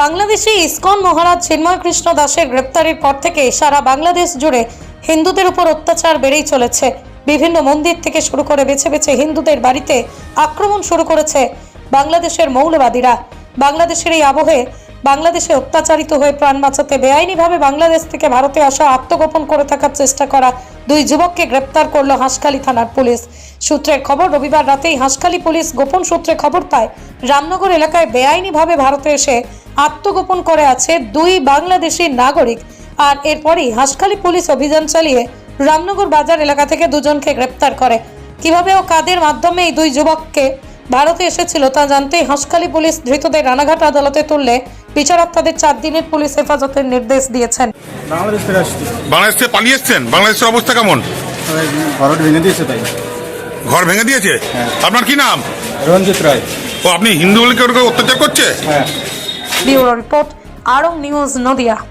বাংলাদেশে ইসকন মহারাজ চিন্ময় কৃষ্ণ দাসের গ্রেপ্তারের পর থেকে সারা বাংলাদেশ জুড়ে হিন্দুদের উপর অত্যাচার বেড়েই চলেছে। বিভিন্ন মন্দির থেকে শুরু করে বেছে বেছে হিন্দুদের বাড়িতে আক্রমণ শুরু করেছে বাংলাদেশের মৌলবাদীরা। বাংলাদেশের এই আবহে বাংলাদেশে অত্যাচারিত হয়ে প্রাণ বাঁচাতে বেআইনিভাবে বাংলাদেশ থেকে ভারতে আসা আত্মগোপন করে থাকার চেষ্টা করা দুই যুবককে গ্রেপ্তার করল হাঁসখালি থানার পুলিশ। সূত্রের খবর, রবিবার রাতেই হাঁসখালি পুলিশ গোপন সূত্রে খবর পায়, রামনগর এলাকায় বেআইনিভাবে ভারতে এসে আত্মগোপন করে আছে দুই বাংলাদেশি নাগরিক আর এরপরই হাঁসখালি পুলিশ অভিযান চালিয়ে রামনগর বাজার এলাকা থেকে দুজনকে গ্রেপ্তার করে। কীভাবে ও কাদের মাধ্যমে এই দুই যুবককে ভারতে এসেছিল তা জানতে হাঁসখালি পুলিশ ধৃতদের রানাঘাট আদালতে তুললে বিচারক তাদের চার দিনের পুলিশ হেফাজতের নির্দেশ দিয়েছেন। বাংলাদেশ থেকে আসছি। বাংলাদেশ থেকে পালিয়ে এসছেন? বাংলাদেশের অবস্থা কেমন? ভেঙে দিয়েছে তাই। ঘর ভেঙে দিয়েছে? আপনার কি নাম? রঞ্জিত রায়। ও আপনি হিন্দু বলে কেউ কেউ অত্যাচার করছে? হ্যাঁ। Bureau report Aarong news Nadia.